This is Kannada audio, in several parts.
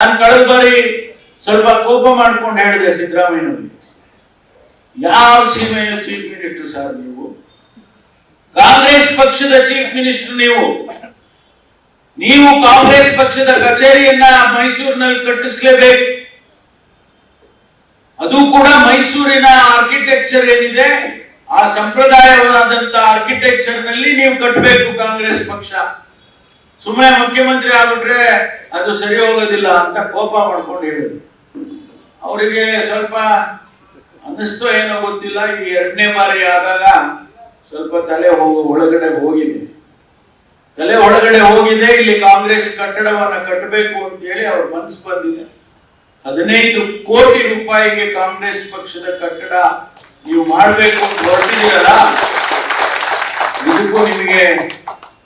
ನಾನು ಕಳೆದ ಬಾರಿ ಸ್ವಲ್ಪ ಕೋಪ ಮಾಡ್ಕೊಂಡು ಹೇಳಿದೆ ಸಿದ್ದರಾಮಯ್ಯನವರಿಗೆ ಯಾವ ಸೀಮೆಯ ಚೀಫ್ ಮಿನಿಸ್ಟರ್ ಸರ್ ನೀವು? ಕಾಂಗ್ರೆಸ್ ಪಕ್ಷದ ಚೀಫ್ ಮಿನಿಸ್ಟರ್ ನೀವು. ನೀವು ಕಾಂಗ್ರೆಸ್ ಪಕ್ಷದ ಕಚೇರಿಯನ್ನ ಮೈಸೂರಿನಲ್ಲಿ ಕಟ್ಟಿಸ್ಲೇಬೇಕು. ಅದು ಕೂಡ ಮೈಸೂರಿನ ಆರ್ಕಿಟೆಕ್ಚರ್ ಏನಿದೆ, ಆ ಸಂಪ್ರದಾಯವಾದಂತ ಆರ್ಕಿಟೆಕ್ಚರ್ನಲ್ಲಿ ನೀವು ಕಟ್ಟಬೇಕು ಕಾಂಗ್ರೆಸ್ ಪಕ್ಷ. ಸುಮ್ಮನೆ ಮುಖ್ಯಮಂತ್ರಿ ಆಗ್ಬಿಟ್ರೆ ಅದು ಸರಿ ಹೋಗೋದಿಲ್ಲ ಅಂತ ಕೋಪ ಮಾಡ್ಕೊಂಡು ಹೇಳಿದ್ರು. ಅವರಿಗೆ ಸ್ವಲ್ಪ ಅನ್ನಿಸ್ತೋ ಏನೋ ಗೊತ್ತಿಲ್ಲ, ಈ ಎರಡನೇ ಬಾರಿ ಆದಾಗ ಸ್ವಲ್ಪ ತಲೆ ಹೋಗಿ, ಒಳಗಡೆ ಹೋಗಿದೆ. ತಲೆ ಒಳಗಡೆ ಹೋಗಿದೆ, ಇಲ್ಲಿ ಕಾಂಗ್ರೆಸ್ ಕಟ್ಟಡವನ್ನ ಕಟ್ಟಬೇಕು ಅಂತ ಹೇಳಿ ಅವ್ರ ಮನ್ಸು ಬಂದಿದೆ. ಹದಿನೈದು ಕೋಟಿ ರೂಪಾಯಿಗೆ ಕಾಂಗ್ರೆಸ್ ಪಕ್ಷದ ಕಟ್ಟಡ ನೀವು ಮಾಡಬೇಕು ಅಂತ ಹೊರಟಿದ್ದೀರಲ್ಲ, ಇದಕ್ಕೂ ನಿಮಗೆ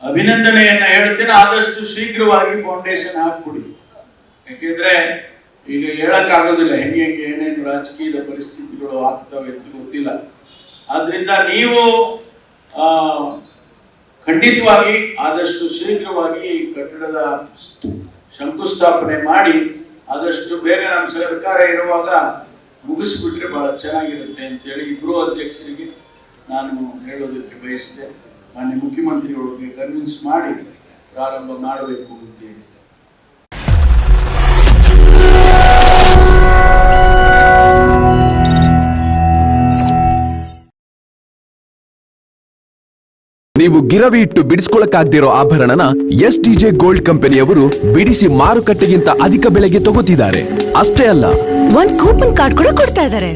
ಅಭಿನಂದನೆಯನ್ನ ಹೇಳ್ತೀನಿ, ಆದಷ್ಟು ಶೀಘ್ರವಾಗಿ ಫೌಂಡೇಶನ್ ಹಾಕ್ಬಿಡಿ. ಯಾಕೆಂದ್ರೆ ಈಗ ಹೇಳಕ್ ಆಗೋದಿಲ್ಲ ಹೆಂಗೆ ಹೆಂಗೆ ಏನೇನು ರಾಜಕೀಯದ ಪರಿಸ್ಥಿತಿಗಳು ಆಗ್ತವೆ ಅಂತ ಗೊತ್ತಿಲ್ಲ. ಆದ್ರಿಂದ ನೀವು, ಆ, ಖಂಡಿತವಾಗಿ ಆದಷ್ಟು ಶೀಘ್ರವಾಗಿ ಕಟ್ಟಡದ ಶಂಕುಸ್ಥಾಪನೆ ಮಾಡಿ, ಆದಷ್ಟು ಬೇಗ ನಮ್ಮ ಸರ್ಕಾರ ಇರುವಾಗ ಮುಗಿಸ್ಬಿಟ್ರೆ ಬಹಳ ಚೆನ್ನಾಗಿರುತ್ತೆ ಅಂತೇಳಿ ಇಬ್ರು ಅಧ್ಯಕ್ಷರಿಗೆ ನಾನು ಹೇಳೋದಕ್ಕೆ ಬಯಸಿದೆ ಮಾನ್ಯ ಮುಖ್ಯಮಂತ್ರಿಗಳಿಗೆ ಕನ್ವಿನ್ಸ್ ಮಾಡಿ ಪ್ರಾರಂಭ ಮಾಡಬೇಕು ಅಂತೇಳಿ ನೀವು ಗಿರವಿ ಇಟ್ಟು ಬಿಡಿಸ್ಕೊಳಕ್ಕಾಗ್ದಿರೋ ಆಭರಣನ ಎಸ್ ಡಿಜೆ ಗೋಲ್ಡ್ ಕಂಪನಿಯವರು ಬಿಡಿಸಿ ಮಾರುಕಟ್ಟೆಗಿಂತ ಅಧಿಕ ಬೆಲೆಗೆ ತಗೋತಿದ್ದಾರೆ. ಅಷ್ಟೇ ಅಲ್ಲ. ಒಂದ್ ಕೂಪನ್ ಕಾರ್ಡ್ ಕೂಡ ಕೊಡ್ತಾ ಇದಾರೆ.